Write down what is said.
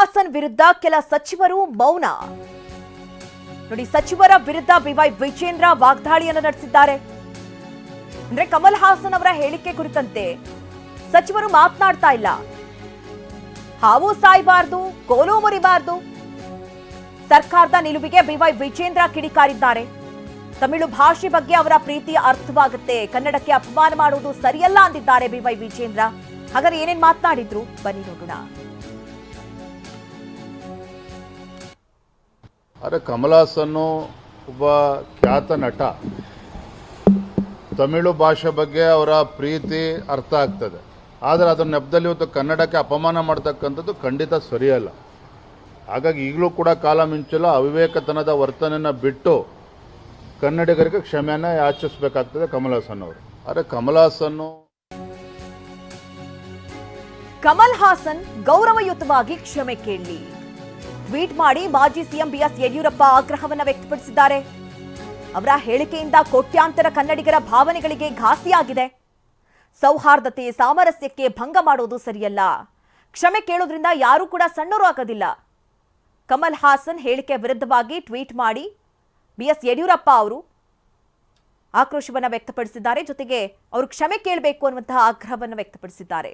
ಹಾಸನ್ ವಿರುದ್ಧ ಕೆಲ ಸಚಿವರು ಮೌನ. ನೋಡಿ, ಸಚಿವರ ವಿರುದ್ಧ ಬಿವೈ ವಿಜೇಂದ್ರ ವಾಗ್ದಾಳಿಯನ್ನು ನಡೆಸಿದ್ದಾರೆ. ಅಂದ್ರೆ ಕಮಲ್ ಹಾಸನ್ ಅವರ ಹೇಳಿಕೆ ಕುರಿತಂತೆ ಸಚಿವರು ಮಾತನಾಡ್ತಾ ಇಲ್ಲ. ಹಾವು ಸಾಯಬಾರ್ದು, ಕೋಲು ಮುರಿಬಾರ್ದು. ಸರ್ಕಾರದ ನಿಲುವಿಗೆ ಬಿವೈ ವಿಜೇಂದ್ರ ಕಿಡಿಕಾರಿದ್ದಾರೆ. ತಮಿಳು ಭಾಷೆ ಬಗ್ಗೆ ಅವರ ಪ್ರೀತಿ ಅರ್ಥವಾಗುತ್ತೆ. ಕನ್ನಡಕ್ಕೆ ಅಪಮಾನ ಮಾಡುವುದು ಸರಿಯಲ್ಲ ಅಂದಿದ್ದಾರೆ ಬಿವೈ ವಿಜೇಂದ್ರ. ಹಾಗಾದ್ರೆ ಏನೇನ್ ಮಾತನಾಡಿದ್ರು? ಬನ್ನಿ ನೋಡೋಣ. ಆದರೆ ಕಮಲ್ ಹಾಸನ್ನು ಒಬ್ಬ ಖ್ಯಾತ ನಟ, ತಮಿಳು ಭಾಷೆ ಬಗ್ಗೆ ಅವರ ಪ್ರೀತಿ ಅರ್ಥ ಆಗ್ತದೆ. ಆದರೆ ಅದರ ನೆಪದಲ್ಲಿ ಇವತ್ತು ಕನ್ನಡಕ್ಕೆ ಅಪಮಾನ ಮಾಡ್ತಕ್ಕಂಥದ್ದು ಖಂಡಿತ ಸರಿಯಲ್ಲ. ಹಾಗಾಗಿ ಈಗಲೂ ಕೂಡ ಕಾಲ ಮಿಂಚಲು ಅವಿವೇಕತನದ ವರ್ತನೆಯನ್ನು ಬಿಟ್ಟು ಕನ್ನಡಿಗರಿಗೆ ಕ್ಷಮೆಯನ್ನು ಯಾಚಿಸಬೇಕಾಗ್ತದೆ ಕಮಲ್ ಹಾಸನ್ ಅವರು ಆದರೆ ಕಮಲ್ ಹಾಸನ್ನು ಕಮಲ್ ಹಾಸನ್ ಗೌರವಯುತವಾಗಿ ಕ್ಷಮೆ ಕೇಳಲಿ ಟ್ವೀಟ್ ಮಾಡಿ ಮಾಜಿ ಸಿಎಂ ಬಿಎಸ್ ಯಡಿಯೂರಪ್ಪ ಆಗ್ರಹವನ್ನು ವ್ಯಕ್ತಪಡಿಸಿದ್ದಾರೆ. ಅವರ ಹೇಳಿಕೆಯಿಂದ ಕೋಟ್ಯಾಂತರ ಕನ್ನಡಿಗರ ಭಾವನೆಗಳಿಗೆ ಘಾಸಿಯಾಗಿದೆ. ಸೌಹಾರ್ದತೆ, ಸಾಮರಸ್ಯಕ್ಕೆ ಭಂಗ ಮಾಡೋದು ಸರಿಯಲ್ಲ. ಕ್ಷಮೆ ಕೇಳೋದ್ರಿಂದ ಯಾರೂ ಕೂಡ ಸಣ್ಣರು ಆಗೋದಿಲ್ಲ. ಕಮಲ್ ಹಾಸನ್ ಹೇಳಿಕೆ ವಿರುದ್ಧವಾಗಿ ಟ್ವೀಟ್ ಮಾಡಿ ಬಿಎಸ್ ಯಡಿಯೂರಪ್ಪ ಅವರು ಆಕ್ರೋಶವನ್ನು ವ್ಯಕ್ತಪಡಿಸಿದ್ದಾರೆ. ಜೊತೆಗೆ ಅವರು ಕ್ಷಮೆ ಕೇಳಬೇಕು ಅನ್ನುವಂತಹ ಆಗ್ರಹವನ್ನು ವ್ಯಕ್ತಪಡಿಸಿದ್ದಾರೆ.